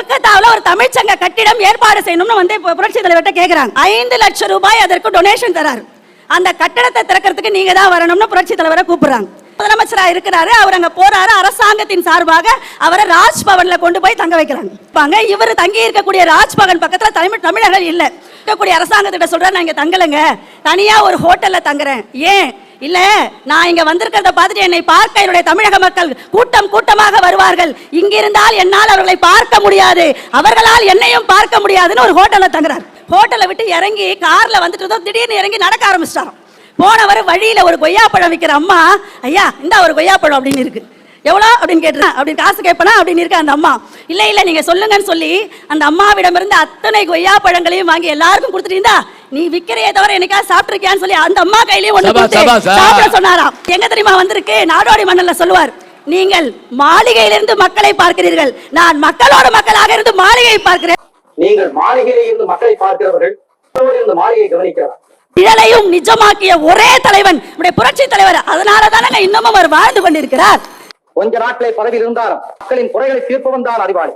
கல்கத்தாவில் ஒரு தமிழ்ச்சங்க கட்டிடம் ஏற்பாடு செய்யணும்னு வந்து புரட்சி தலைவர்கிட்ட கேட்குறாங்க ஐந்து லட்சம் ரூபாய் அதற்கு டொனேஷன் தராரு. அந்த கட்டடத்தை திறக்கிறதுக்கு நீங்க தான் வரணும்னு புரட்சி தலைவரை கூப்பிடுறாங்க. முதலமைச்சரா இருக்கிறாரு அவர் அங்கே போறாரு அரசாங்கத்தின் சார்பாக அவரை ராஜ்பவன்ல கொண்டு போய் தங்க வைக்கிறாங்க. இவர் தங்கி இருக்கக்கூடிய ராஜ்பவன் பக்கத்தில் தமிழ் தமிழர்கள் இல்லை. இருக்கக்கூடிய அரசாங்கத்திட்ட சொல்றாரு நான் இங்கே தங்கலைங்க. தனியாக ஒரு ஹோட்டலில் தங்குறேன். ஏன்? இல்ல நான் இங்க வந்திருக்கிறத பார்த்துட்டு என்னை பார்க்க என்னுடைய தமிழக மக்கள் கூட்டம் கூட்டமாக வருவார்கள். இங்கிருந்தால் என்னால் அவர்களை பார்க்க முடியாது. அவர்களால் என்னையும் பார்க்க முடியாதுன்னு ஒரு ஹோட்டலில் தங்குறாரு. ஹோட்டலை விட்டு இறங்கி கார்ல வந்துட்டு இருந்தோம், திடீர்னு இறங்கி நடக்க ஆரம்பிச்சிட்டாராம். போனவர் வழியில ஒரு கொய்யாப்பழம் விற்கிற அம்மா ஐயா இந்த ஒரு கொய்யாப்பழம் அப்படின்னு இருக்கு. எவ்வளோ அப்படின்னு கேட்டுறேன் அப்படின்னு காசு கேட்பனா அப்படின்னு இருக்கு அந்த அம்மா. இல்லை இல்லை நீங்க சொல்லுங்கன்னு சொல்லி அந்த அம்மாவிடமிருந்து அத்தனை கொய்யாப்பழங்களையும் வாங்கி எல்லாருக்கும் கொடுத்துட்டீங்களா நீ விக்கிறையே தவிர என்னைக்கா சாப்பிட்டுருக்கியான்னு சொல்லி அந்த அம்மா சபா, சபா. சாப்பிட சொன்னாராம். எங்க தெரியுமா வந்திருக்கு? நாடோடி மன்னல்ல சொல்லுவார் நீங்கள் மாளிகையிலிருந்து மக்களை பார்க்கிறீர்கள். நான் மக்களோட மக்களாக இருந்து மாளிகையை பார்க்கிறேன். நீங்கள் மாளிகையில் இருந்து மக்களை பார்க்கிறவர்கள் இருந்து மாளிகையை கவனிக்கிறார். நிழலையும் நிஜமாக்கிய ஒரே தலைவன் நம்முடைய புரட்சி தலைவர். அதனால தானே இன்னமும் அவர் வாழ்ந்து கொண்டிருக்கிறார். கொஞ்ச நாட்களை பதவியில் இருந்தாலும் மக்களின் குறைகளை தீர்ப்பவன் தான் அறிவாளி.